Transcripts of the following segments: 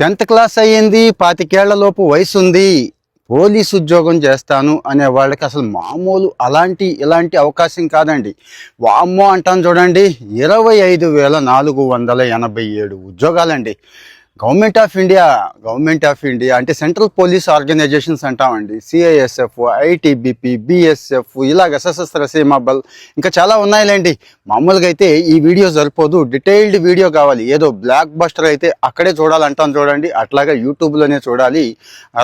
Tenth class అయ్యింది పాతికేళ్ళలోపు వయసు ఉంది పోలీస్ ఉద్యోగం చేస్తాను అనే వాళ్ళకి అసలు మామూలు అలాంటి ఇలాంటి అవకాశం కాదండి. వామ్మో అంటాను చూడండి ఇరవై ఐదు వేల నాలుగు వందల ఎనభై ఏడు ఉద్యోగాలండి. Government of India government of India అంటే సెంట్రల్ పోలీస్ ఆర్గనైజేషన్స్ అంటామండి. సిఐఎస్ఎఫ్ ఐటీబీపీ బిఎస్ఎఫ్ ఇలాగ సశస్త్ర సీమా బల్ ఇంకా చాలా ఉన్నాయిలేండి. మామూలుగా అయితే ఈ వీడియో సరిపోదు. డీటెయిల్డ్ వీడియో కావాలి. ఏదో బ్లాక్ బస్టర్ అయితే అక్కడే చూడాలంటాను చూడండి. అట్లాగా యూట్యూబ్లోనే చూడాలి.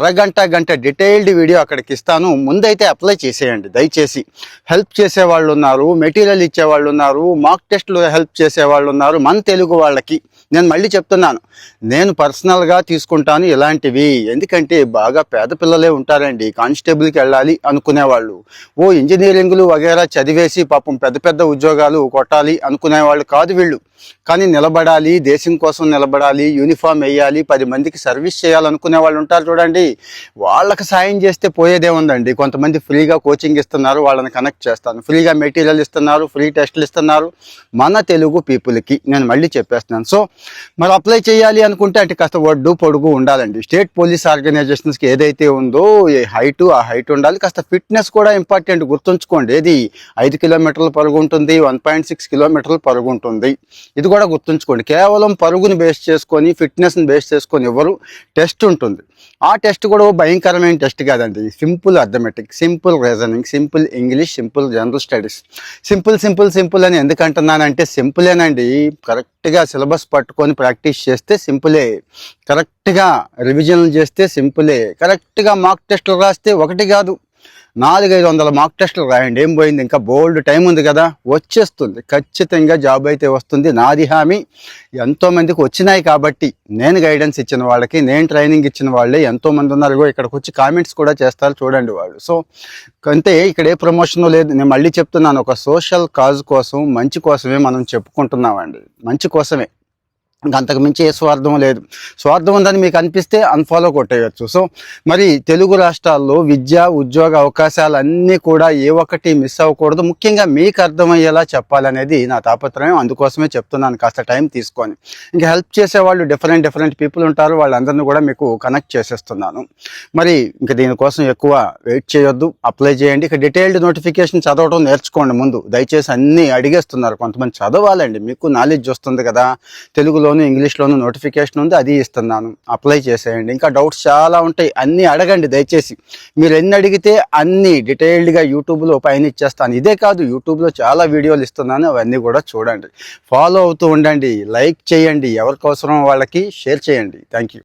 అరగంట గంట డీటెయిల్డ్ వీడియో అక్కడికి ఇస్తాను ముందైతే అప్లై చేసేయండి. దయచేసి హెల్ప్ చేసే వాళ్ళు ఉన్నారు మెటీరియల్ ఇచ్చే వాళ్ళు ఉన్నారు మాక్ టెస్ట్లు హెల్ప్ చేసే వాళ్ళు ఉన్నారు మన తెలుగు వాళ్ళకి. నేను మళ్ళీ చెప్తున్నాను. నేను నేను పర్సనల్గా తీసుకుంటాను ఇలాంటివి. ఎందుకంటే బాగా పేద పిల్లలే ఉంటారండి. కానిస్టేబుల్కి వెళ్ళాలి అనుకునే వాళ్ళు ఓ ఇంజనీరింగ్లు వగేరా చదివేసి పాపం పెద్ద పెద్ద ఉద్యోగాలు కొట్టాలి అనుకునే వాళ్ళు కాదు వీళ్ళు. కానీ నిలబడాలి దేశం కోసం నిలబడాలి యూనిఫామ్ వేయాలి పది మందికి సర్వీస్ చేయాలనుకునే వాళ్ళు ఉంటారు చూడండి. వాళ్ళకి సాయం చేస్తే పోయేదే ఉందండి. కొంతమంది ఫ్రీగా కోచింగ్ ఇస్తున్నారు వాళ్ళని కనెక్ట్ చేస్తాను. ఫ్రీగా మెటీరియల్ ఇస్తున్నారు ఫ్రీ టెస్ట్లు ఇస్తున్నారు. మన తెలుగు పీపుల్కి నేను మళ్ళీ చెప్పేస్తున్నాను. సో మరి అప్లై చేయాలి అనుకుంటే అంటే కాస్త ఒడ్డు పొడుగు ఉండాలండి. స్టేట్ పోలీస్ ఆర్గనైజేషన్స్కి ఏదైతే ఉందో ఈ హైట్ ఆ హైట్ ఉండాలి. కాస్త ఫిట్నెస్ కూడా ఇంపార్టెంట్ గుర్తుంచుకోండి. ఇది ఐదు కిలోమీటర్ల పరుగు ఉంటుంది వన్ పాయింట్ సిక్స్ కిలోమీటర్ల పరుగు ఉంటుంది. ఇది కూడా గుర్తుంచుకోండి. కేవలం పరుగుని బేస్ చేసుకొని ఫిట్నెస్ని బేస్ చేసుకొని ఎవరు టెస్ట్ ఉంటుంది. ఆ టెస్ట్ కూడా భయంకరమైన టెస్ట్ కాదండి. Simple arithmetic simple reasoning simple English simple general studies. Simple simple simple అని ఎందుకంటున్నానంటే సింపులేనండి. కరెక్ట్ కరెక్ట్గా సిలబస్ పట్టుకొని ప్రాక్టీస్ చేస్తే సింపులే. కరెక్ట్గా రివిజన్లు చేస్తే సింపులే. కరెక్ట్గా మార్క్ టెస్టులు రాస్తే ఒకటి కాదు. నాలుగైదు వందల మార్క్ టెస్టులు రాయండి. ఏం పోయింది? ఇంకా బోల్డ్ టైం ఉంది కదా? వచ్చేస్తుంది. ఖచ్చితంగా జాబ్ అయితే వస్తుంది. నాది హామీ. ఎంతోమందికి వచ్చినాయి కాబట్టి నేను గైడెన్స్ ఇచ్చిన వాళ్ళకి నేను ట్రైనింగ్ ఇచ్చిన వాళ్ళే ఎంతోమంది ఉన్నారు. ఇక్కడికి వచ్చి కామెంట్స్ కూడా చేస్తారు చూడండి వాళ్ళు. సో అంతే ఇక్కడ ఏ ప్రమోషన్ లేదు. నేను మళ్ళీ చెప్తున్నాను. ఒక సోషల్ కాజ్ కోసం మంచి కోసమే మనం చెప్పుకుంటున్నామండి. మంచి కోసమే. అంతకు మించి ఏ స్వార్థం లేదు. స్వార్థం ఉందని మీకు అనిపిస్తే అన్ఫాలో కొట్టేయచ్చు. సో మరి తెలుగు రాష్ట్రాల్లో విద్య ఉద్యోగ అవకాశాలు అన్నీ కూడా ఏ ఒక్కటి మిస్ అవ్వకూడదు. ముఖ్యంగా మీకు అర్థమయ్యేలా చెప్పాలనేది నా తాపత్రయం. అందుకోసమే చెప్తున్నాను. కాస్త టైం తీసుకొని. ఇంకా హెల్ప్ చేసే వాళ్ళు డిఫరెంట్ డిఫరెంట్ పీపుల్ ఉంటారు. వాళ్ళందరినీ కూడా మీకు కనెక్ట్ చేసేస్తున్నాను. మరి ఇంకా దీనికోసం ఎక్కువ వెయిట్ చేయొద్దు. అప్లై చేయండి. ఇక డీటెయిల్డ్ నోటిఫికేషన్ చదవడం నేర్చుకోండి ముందు. దయచేసి అన్నీ అడిగేస్తున్నారు. కొంతమంది చదవాలండి. మీకు నాలెడ్జ్ వస్తుంది కదా. తెలుగులో తెలుగులోను ఇంగ్లీష్లోను నోటిఫికేషన్ ఉంది అది ఇస్తున్నాను. అప్లై చేసేయండి. ఇంకా డౌట్స్ చాలా ఉంటాయి. అన్నీ అడగండి దయచేసి. మీరు ఎన్ని అడిగితే అన్ని డీటెయిల్డ్గా యూట్యూబ్లో పైన ఇచ్చేస్తాను. ఇదే కాదు యూట్యూబ్లో చాలా వీడియోలు ఇస్తున్నాను. అవన్నీ కూడా చూడండి. ఫాలో అవుతూ ఉండండి. లైక్ చేయండి. ఎవరికి అవసరం వాళ్ళకి షేర్ చేయండి. Thank you